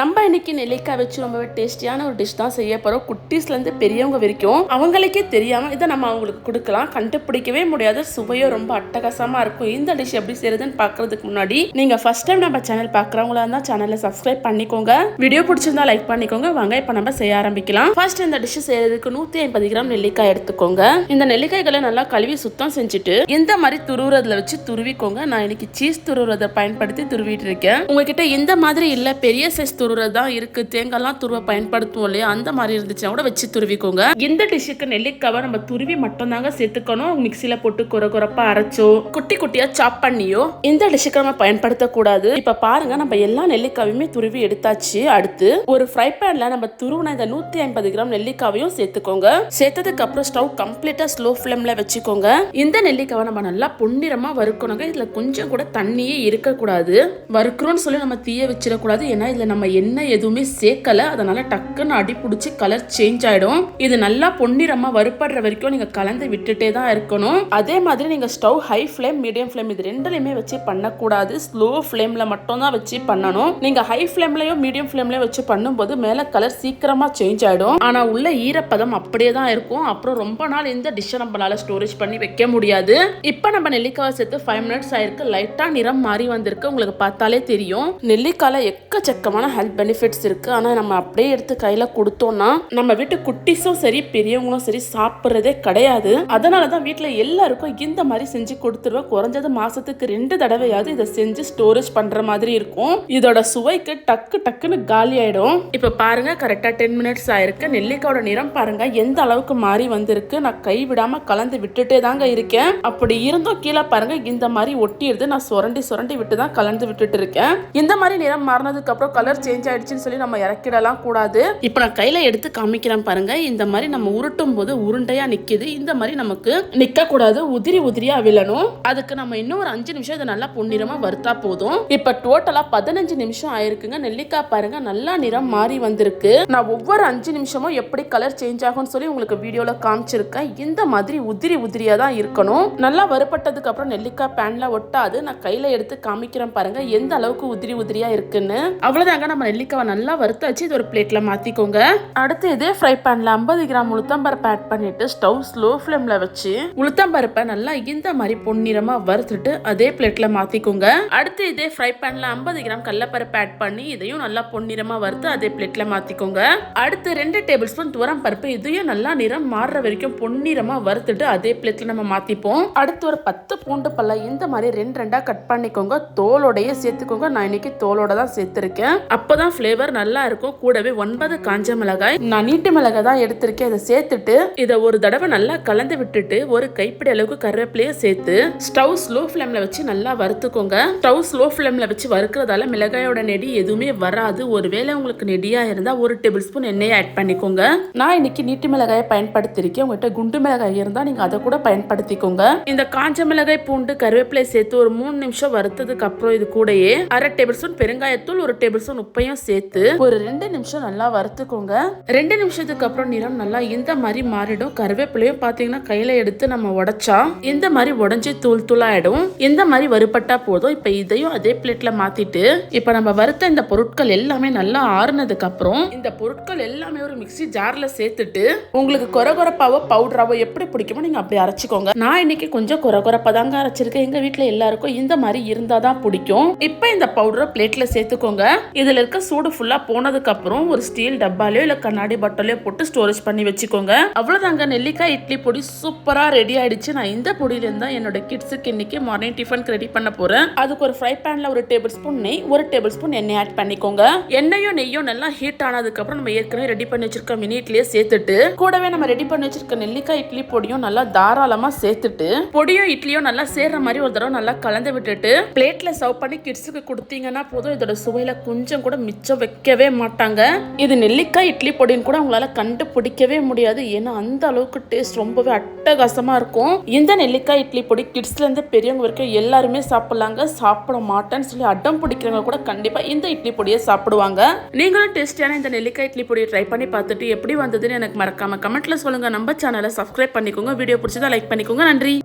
நம்ம இன்னைக்கு நெல்லிக்காய் வச்சு ரொம்பவே டேஸ்டியான ஒரு டிஷ் தான் செய்ய போகிறோம் குட்டீஸ்லேருந்து பெரியவங்க வரைக்கும் அவங்களுக்கே தெரியாமல் இதை நம்ம அவங்களுக்கு கொடுக்கலாம். கண்டுபிடிக்கவே முடியாத. சுவையோ ரொம்ப அட்டகாசமாக இருக்கும். இந்த டிஷ் எப்படி செய்யறதுன்னு பார்க்கறதுக்கு முன்னாடி நீங்கள் ஃபர்ஸ்ட் டைம் நம்ம சேனல் பார்க்குறவங்களா இருந்தால் சேனலை சப்ஸ்கிரைப் பண்ணிக்கோங்க. வீடியோ பிடிச்சிருந்தா லைக் பண்ணிக்கோங்க. வாங்க இப்போ நம்ம செய்ய ஆரம்பிக்கலாம். ஃபர்ஸ்ட் இந்த டிஷ் செய்யறதுக்கு நூற்றி ஐம்பது கிராம் நெல்லிக்காய் எடுத்துக்கோங்க. இந்த நெல்லிக்காய்களை நல்லா கழுவி சுத்தம் செஞ்சுட்டு இந்த மாதிரி துருவுறதுல வச்சு துருவிக்கோங்க. நான் இன்னைக்கு சீஸ் துருவுறதை பயன்படுத்தி துருவிட்டு இருக்கேன். உங்ககிட்ட இந்த மாதிரி இல்லை பெரிய சைஸ் துருறது தான் இருக்கு. தேங்காய்லாம் துருவ பயன்படுத்துவோம் இல்லையா? அந்த மாதிரி இருந்துச்சுன்னா கூட வச்சு துருவிக்கோங்க. இந்த டிஷ்ஷுக்கு நெல்லிக்காவை நம்ம துருவி மட்டும் தாங்க சேர்த்துக்கணும் மிக்சியில போட்டு குறை குறைப்பா அரைச்சோ குட்டி குட்டியா சாப் பண்ணியோ இந்த டிஷ்ஷுக்கு நம்ம பயன்படுத்தக்கூடாது. இப்ப பாருங்க நம்ம எல்லா நெல்லிக்காவையுமே துருவி எடுத்தாச்சு. அடுத்து ஒரு ஃப்ரை பேன்ல நம்ம துருவின இந்த நூத்தி ஐம்பது கிராம் நெல்லிக்காவையும் சேர்த்துக்கோங்க. சேர்த்ததுக்கு அப்புறம் ஸ்டவ் கம்ப்ளீட்டா ஸ்லோ ஃப்ளேமில் வச்சுக்கோங்க. இந்த நெல்லிக்காவை நம்ம நல்லா பொன்னிறமா வறுக்கணுங்க. இதுல கொஞ்சம் கூட தண்ணியே இருக்கக்கூடாது. வறுக்கிறோம்னு சொல்லி நம்ம தீய வச்சிடக்கூடாது. ஏன்னா இதுல நம்ம எண்ணெய் எதுவுமே சேர்க்கல. அதனால டக்குன்னு அடி பிடிச்சி கலர் சேஞ்ச் ஆயிடும். இது நல்லா பொன்னிறமா வறுப்படுற வரைக்கும் நீங்க கலந்து விட்டுட்டே தான் இருக்கணும். அதே மாதிரி நீங்க stove high flame medium flame இது ரெண்டுலையுமே வச்சு பண்ணக்கூடாது. ஸ்லோ ஃப்ளேமில் மட்டும் தான் வச்சு பண்ணணும். நீங்க ஹை ஃப்ளேம்லையோ மீடியம் ஃப்ளேம்லயோ வச்சு பண்ணும்போது மேல கலர் சீக்கிரமா சேஞ்ச் ஆயிடும். ஆனா உள்ள ஈரப்பதம் அப்படியே தான் இருக்கும். அப்புறம் ரொம்ப நாள் இந்த டிஷ்ஷை நம்மளால ஸ்டோரேஜ் பண்ணி வைக்க முடியாது. இப்போ நம்ம நெல்லிக்காய் சேர்த்து ஃபைவ் மினிட்ஸ் ஆயிருக்கு. லைட்டா நிறம் மாறி வந்திருக்கு. உங்களுக்கு பார்த்தாலே தெரியும். நெல்லிக்காயில் எக்கச்சக்கமான ஹெல்த் பெனிஃபிட்ஸ் இருக்கு. ஆனா நம்ம அப்படியே எடுத்து கையில கொடுத்தோம்னா நம்ம வீட்டு குட்டிஸும் சரி பெரியவங்களும் சரி சாப்பிட்றதே கிடையாது. அதனால தான் வீட்டில் எல்லாருக்கும் இந்த மாதிரி செஞ்சு கொடுத்துருவேன் குறைஞ்சது மாசத்துக்கு ரெண்டு தடவையாவது இதை செஞ்சு ஸ்டோரேஜ் பண்ற மாதிரி இருக்கும். இதோட சுவைக்கு டக்கு டக்குன்னு காலி ஆயிடும். இப்போ பாருங்க கரெக்டா டென் மினிட்ஸ் ஆயிருக்கு. நெல்லிக்காயோட நிறம் பாருங்க எந்த அளவுக்கு மாறி வந்திருக்கு. நான் கை விடாம கலந்து விட்டுட்டே தாங்க இருக்கேன். அப்படி இருந்தும் கீழே பாருங்க இந்த மாதிரி ஒட்டிடுது. நான் சுரண்டி சுரண்டி விட்டு தான் கலந்து விட்டுட்டு இருக்கேன். இந்த மாதிரி நிறம் மாறினதுக்கு அப்புறம் கலர் சேஞ்ச் ஆயிடுச்சுன்னு சொல்லி நம்ம இறக்கிடலாம் கூடாது. இப்போ நான் கையில எடுத்து காமிக்கிறேன் பாருங்க. இந்த மாதிரி நம்ம உருட்டும் போது உருண்டையா நிக்குது. இந்த மாதிரி நமக்கு நிக்க கூடாது உதிரி உதிரியா விழணும். அதுக்கு நம்ம இன்னும் ஒரு அஞ்சு நிமிஷம் இதை நல்லா பொன்னிறமா வறுத்தா போதும். இப்ப டோட்டலா பதினஞ்சு நிமிஷம் ஆயிருக்குங்க. நெல்லிக்காய் பாருங்க. நல்லா நிறம் மாறி வந்திருக்கு. நான் ஒவ்வொரு அஞ்சு நிமிஷமும் எப்படி கலர் சேஞ்ச் ஆகும்னு சொல்லி உங்களுக்கு வீடியோல காமிச்சிருக்கேன். இந்த மாதிரி உதிரி உதிரியா தான் இருக்கணும். நல்லா வறுப்பட்டதுக்கு அப்புறம் நெல்லிக்காய் பேன்ல ஒட்டாது. நான் கையில எடுத்து காமிக்கிறேன் பாருங்க. எந்த அளவுக்கு உதிரி உதிரியா இருக்குன்னு. அவ்வளவுதாங்க. நம்ம நெல்லிக்காவை நல்லா வறுத்து வச்சு இது ஒரு பிளேட்ல மாத்திக்கோங்க. அடுத்து இதே ஃப்ரை பேன்ல ஐம்பது கிராம் உளுத்தம்பருப்பு ஆட் பண்ணிட்டு ஸ்டவ் ஸ்லோ ஃப்ளேம்ல வச்சு உளுத்தம்பருப்பை நல்லா இந்த மாதிரி பொன்னிறமா வறுத்துட்டு அதே பிளேட்ல மாத்திக்கோங்க. அடுத்து இதே ஃப்ரை பேன்ல ஐம்பது கிராம் கடலப்பருப்பு ஆட் பண்ணி இதையும் நல்லா பொன்னிறமா வறுத்து அதே பிளேட்ல மாத்திக்கோங்க. அடுத்து ரெண்டு டேபிள் ஸ்பூன் துவரம் பருப்பு இதையும் நல்லா நிறம் மாறுற வரைக்கும் பொன்னிறமா வறுத்துட்டு அதே பிளேட்ல நம்ம மாத்திப்போம். அடுத்து ஒரு பத்து பூண்டு பல்ல இந்த மாதிரி ரெண்டு ரெண்டா கட் பண்ணிக்கோங்க. தோலோடயே சேர்த்துக்கோங்க. நான் இன்னைக்கு தோலோட தான் சேர்த்திருக்கேன். அப்போ தான் ஃப்ளேவர் நல்லா இருக்கும். கூடவே ஒன்பது காஞ்ச மிளகாய். நான் நீட்டு மிளகாய் தான் எடுத்திருக்கேன். இதை சேர்த்துட்டு இதை ஒரு தடவை நல்லா கலந்து விட்டுட்டு ஒரு கைப்பிடி அளவுக்கு கருவேப்பிலையை சேர்த்து ஸ்டவ் ஸ்லோ ஃப்ளேமில் வச்சு நல்லா வறுத்துக்கோங்க. ஸ்டவ் ஸ்லோ ஃப்ளேமில் வச்சு வறுக்கிறதால மிளகாயோட நெடி எதுவுமே வராது. ஒருவேளை உங்களுக்கு நெடியாக இருந்தால் ஒரு டேபிள் ஸ்பூன் எண்ணெயை ஆட் பண்ணிக்கோங்க. நான் இன்னைக்கு நீட்டு மிளகாயை பயன்படுத்திருக்கேன் உங்கள்கிட்ட குண்டு மிளகாய் இருந்தால் நீங்கள் அதை கூட பயன்படுத்திக்கோங்க. இந்த காஞ்ச மிளகாய் பூண்டு கருவேப்பிலை சேர்த்து ஒரு மூணு நிமிஷம் வறுத்ததுக்கு அப்புறம் இது கூடயே அரை டேபிள் ஸ்பூன் பெருங்காயத்தூள் ஒரு டேபிள் ஸ்பூன் உப்பையும் சேர்த்து ஒரு ரெண்டு நிமிஷம் நல்லா வறுத்துக்கோங்க. ரெண்டு நிமிஷத்துக்கு அப்புறம் நிறம் நல்லா இந்த மாதிரி மாறிடும். கருவேப்பிலையும் பாத்தீங்கன்னா கையில எடுத்து நம்ம உடைச்சா இந்த மாதிரி உடஞ்சி தூள் தூளாயிடும். இந்த மாதிரி வறுபட்டா போதும். இப்ப இதையும் அதே பிளேட்ல மாத்திட்டு இப்ப நம்ம வறுத்த இந்த பொருட்கள் எல்லாமே நல்லா ஆறுனதுக்கு அப்புறம் இந்த பொருட்கள் எல்லாமே ஒரு மிக்ஸி ஜார்ல சேர்த்துட்டு உங்களுக்கு கொரகொரப்பாவோ பவுடராவோ எப்படி பிடிக்குமோ நீங்க அப்படி அரைச்சிக்கோங்க. நான் இன்னைக்கு கொஞ்சம் கொரகொரப்பா தாங்க அரைச்சிருக்கேன். எங்க வீட்டுல எல்லாருக்கும் இந்த மாதிரி இருந்தாதான் பிடிக்கும். இப்ப இந்த பவுடரை பிளேட்ல சேர்த்துக்கோங்க. இதுல இருக்க சூடு ஃபுல்லாக போனதுக்கு அப்புறம் ஒரு ஸ்டீல் டப்பாலையோ இல்லை கண்ணாடி பட்டலையோ போட்டு ஸ்டோரேஜ் பண்ணி வச்சுக்கோங்க. அவ்வளோதாங்க நெல்லிக்காய் இட்லி பொடி சூப்பராக ரெடி ஆயிடுச்சு. நான் இந்த பொடியிலேருந்து தான் என்னோட கிட்ஸுக்கு இன்னைக்கு மார்னிங் டிஃபன் ரெடி பண்ண போகிறேன் அதுக்கு ஒரு ஃப்ரை பேனில் ஒரு டேபிள் ஸ்பூன் நெய் ஒரு டேபிள் ஸ்பூன் எண்ணெய் ஆட் பண்ணிக்கோங்க. எண்ணெயும் நெய்யும் நல்லா ஹீட் ஆனதுக்கப்புறம் நம்ம ஏற்கனவே ரெடி பண்ணி வச்சிருக்க மினி இட்லியை சேர்த்துட்டு கூடவே நம்ம ரெடி பண்ணி வச்சிருக்க நெல்லிக்காய் இட்லி பொடியும் நல்லா தாராளமாக சேர்த்துட்டு பொடியும் இட்லியும் நல்லா சேர்ற மாதிரி ஒரு தடவை நல்லா கலந்து விட்டுட்டு பிளேட்டில் சர்வ் பண்ணி கிட்ஸுக்கு கொடுத்தீங்கன்னா போதும். இதோட சுவையில் கொஞ்சம் கூட மிச்சம் வைக்கவே மாட்டாங்க. இது நெல்லிக்காய் இட்லி பொடின்னு கூட அவங்களால கண்டுபிடிக்கவே முடியாது. ஏன்னா அந்த அளவுக்கு டேஸ்ட் ரொம்பவே அட்டகாசமா இருக்கும். இந்த நெல்லிக்காய் இட்லி பொடி கிட்ஸ்ல இருந்து பெரியவங்க வரைக்கும் எல்லாருமே சாப்பிடலாங்க. சாப்பிட மாட்டேன்னு சொல்லி அடம் பிடிக்கிறவங்க கூட கண்டிப்பா இந்த இட்லி பொடியை சாப்பிடுவாங்க. நீங்களும் டேஸ்டியான இந்த நெல்லிக்காய் இட்லி பொடியை ட்ரை பண்ணி பார்த்துட்டு எப்படி வந்ததுன்னு எனக்கு மறக்காம கமெண்ட்ல சொல்லுங்க. நம்ம சேனலை சப்ஸ்கிரைப் பண்ணிக்கோங்க. வீடியோ பிடிச்சதா லைக் பண்ணிக்கோங்க. நன்றி.